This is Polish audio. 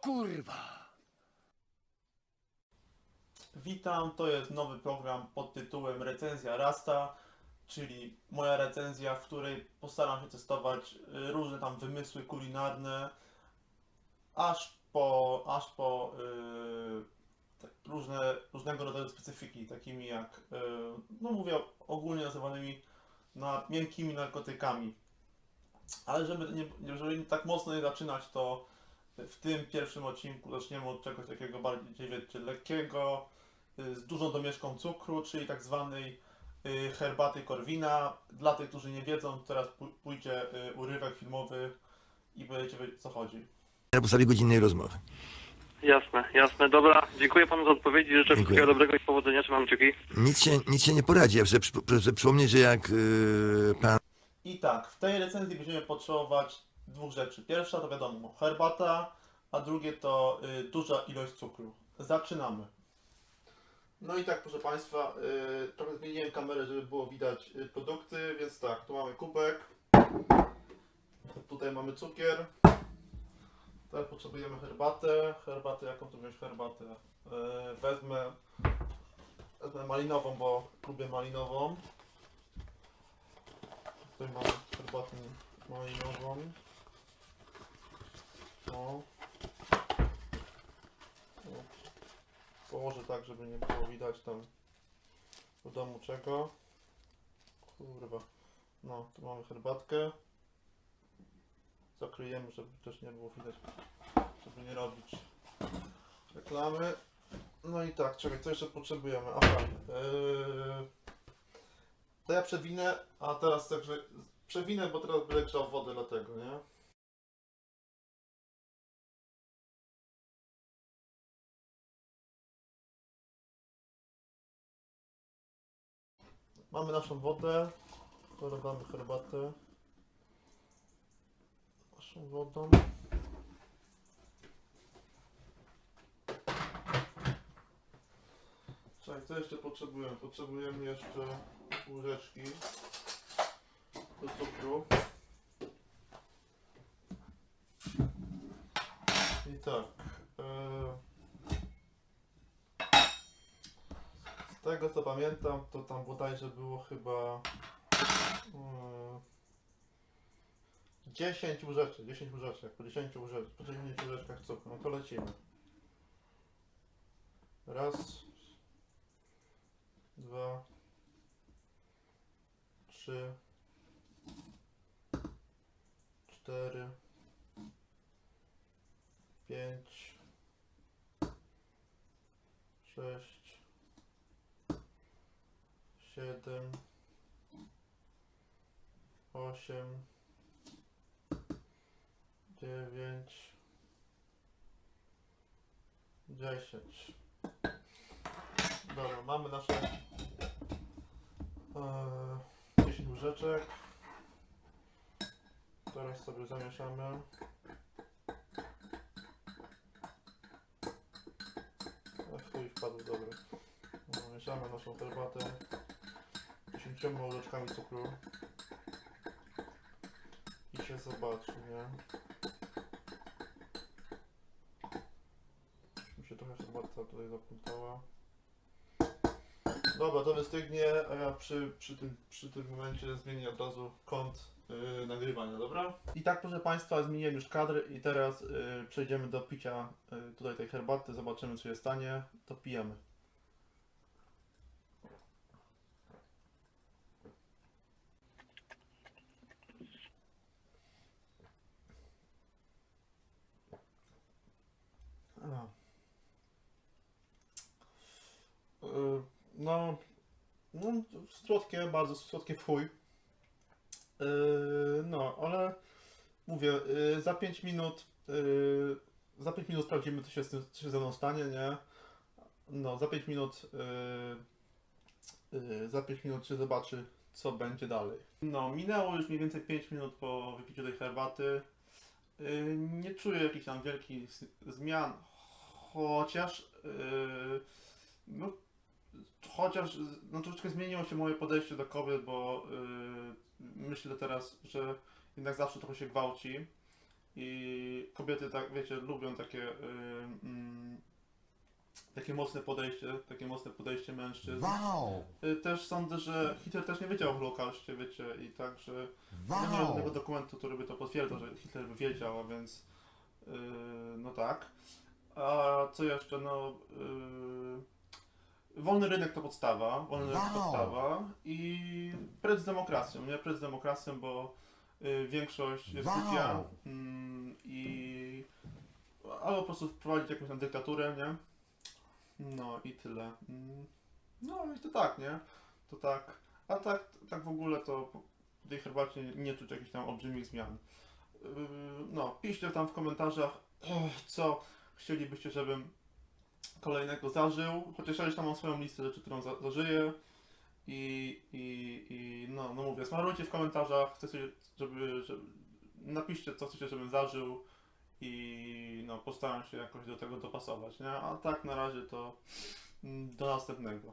kurwa! Witam, to jest nowy program pod tytułem Recenzja Rasta, czyli moja recenzja, w której postaram się testować y, różne tam wymysły kulinarne, aż po, aż po y, tak, różne, różnego rodzaju specyfiki, takimi jak, y, no mówię ogólnie nazywanymi na, miękkimi narkotykami. Ale żeby, nie, żeby tak mocno nie zaczynać, to w tym pierwszym odcinku zaczniemy od czegoś takiego bardziej wiecie, lekkiego, y, z dużą domieszką cukru, czyli tak zwanej y, herbaty Korwina. Dla tych, którzy nie wiedzą, teraz pó- pójdzie y, urywek filmowy i będziecie wiedzieć, o co chodzi. Na podstawie godzinnej rozmowy. Jasne, jasne, dobra. Dziękuję panu za odpowiedzi. Życzę wszystkiego dobrego i powodzenia. Trzymam kciuki. Nic się, nic się nie poradzi. Ja przypomnieć, że jak yy, pan I tak, w tej recenzji będziemy potrzebować dwóch rzeczy. Pierwsza to wiadomo, herbata, a drugie to y, duża ilość cukru. Zaczynamy. No i tak, proszę Państwa, y, trochę zmieniłem kamerę, żeby było widać y, produkty, więc tak, tu mamy kubek, tutaj mamy cukier, teraz potrzebujemy herbatę. Herbatę, jaką tu wziąć herbatę? Y, wezmę, wezmę malinową, bo lubię malinową. Tutaj mamy herbatę malinową. O. O. Położę tak, żeby nie było widać tam w domu czego. Kurwa. No, tu mamy herbatkę. Zakryjemy, żeby też nie było widać, żeby nie robić reklamy. No i tak, czekaj, co jeszcze potrzebujemy? Aha, yy... To ja przewinę, a teraz także przewinę, bo teraz będę grzał wodę dlatego, nie? Mamy naszą wodę, dolewamy herbatę naszą wodą. Czekaj, co jeszcze potrzebujemy? Potrzebujemy jeszcze łyżeczki do cukru. I tak. e, Z tego co pamiętam, to tam bodajże było chyba e, 10 łyżeczek, 10 łyżeczek, po 10 łyżeczkach, po 10 łyżeczkach cukru. No to lecimy. Raz, dwa, trzy, cztery, pięć, sześć, siedem, osiem, dziewięć, dziesięć. Dobra, mamy nasze e, 10 łyżeczek. Teraz sobie zamieszamy. Ach, chuj wpadł, dobra. No, Mieszamy naszą herbatę 10 łyżeczkami cukru. I się zobaczy, nie? Mi się trochę herbata tutaj zaplątała. Dobra, to wystygnie, a ja przy, przy, tym, przy tym momencie zmienię od razu kąt yy, nagrywania, dobra? I tak, proszę Państwa, zmieniłem już kadr i teraz yy, przejdziemy do picia yy, tutaj tej herbaty, zobaczymy co się stanie, to pijemy. A. Yy, No, no, słodkie, bardzo słodkie w chuj. Yy, no, ale mówię, yy, za 5 minut, yy, za 5 minut sprawdzimy, co się, z tym, co się ze mną stanie, nie? No, za 5 minut, yy, yy, za 5 minut się zobaczy, co będzie dalej. No, minęło już mniej więcej 5 minut po wypiciu tej herbaty. Yy, nie czuję jakichś tam wielkich zmian, chociaż, yy, no, chociaż no, troszeczkę zmieniło się moje podejście do kobiet, bo yy, myślę teraz, że jednak zawsze trochę się gwałci i kobiety tak, wiecie, lubią takie y, mm, takie mocne podejście, takie mocne podejście mężczyzn. Wow! Y, Też sądzę, że Hitler też nie wiedział o Holokauście, wiecie, i także nie ma Wow! żadnego dokumentu, który by to potwierdzał, że Hitler by wiedział, a więc yy, no tak. A co jeszcze, no yy, wolny rynek to podstawa, wolny rynek to Wow. podstawa i precz z demokracją, nie? Precz z demokracją, bo yy, większość jest Wow. mm, i albo po prostu wprowadzić jakąś tam dyktaturę, nie? No i tyle. Mm, No i to tak, nie? To tak. A tak, tak w ogóle to po po tej herbacie nie, czuć jakichś tam olbrzymich zmian. Yy, No, piszcie tam w komentarzach, co chcielibyście, żebym kolejnego zażył. Chociaż ja już tam mam swoją listę rzeczy, którą za, zażyję. I, i, i no, no mówię, smarujcie w komentarzach, chcecie, żeby, żeby, napiszcie co chcecie, żebym zażył i no, postaram się jakoś do tego dopasować, nie? A tak na razie to mm, do następnego.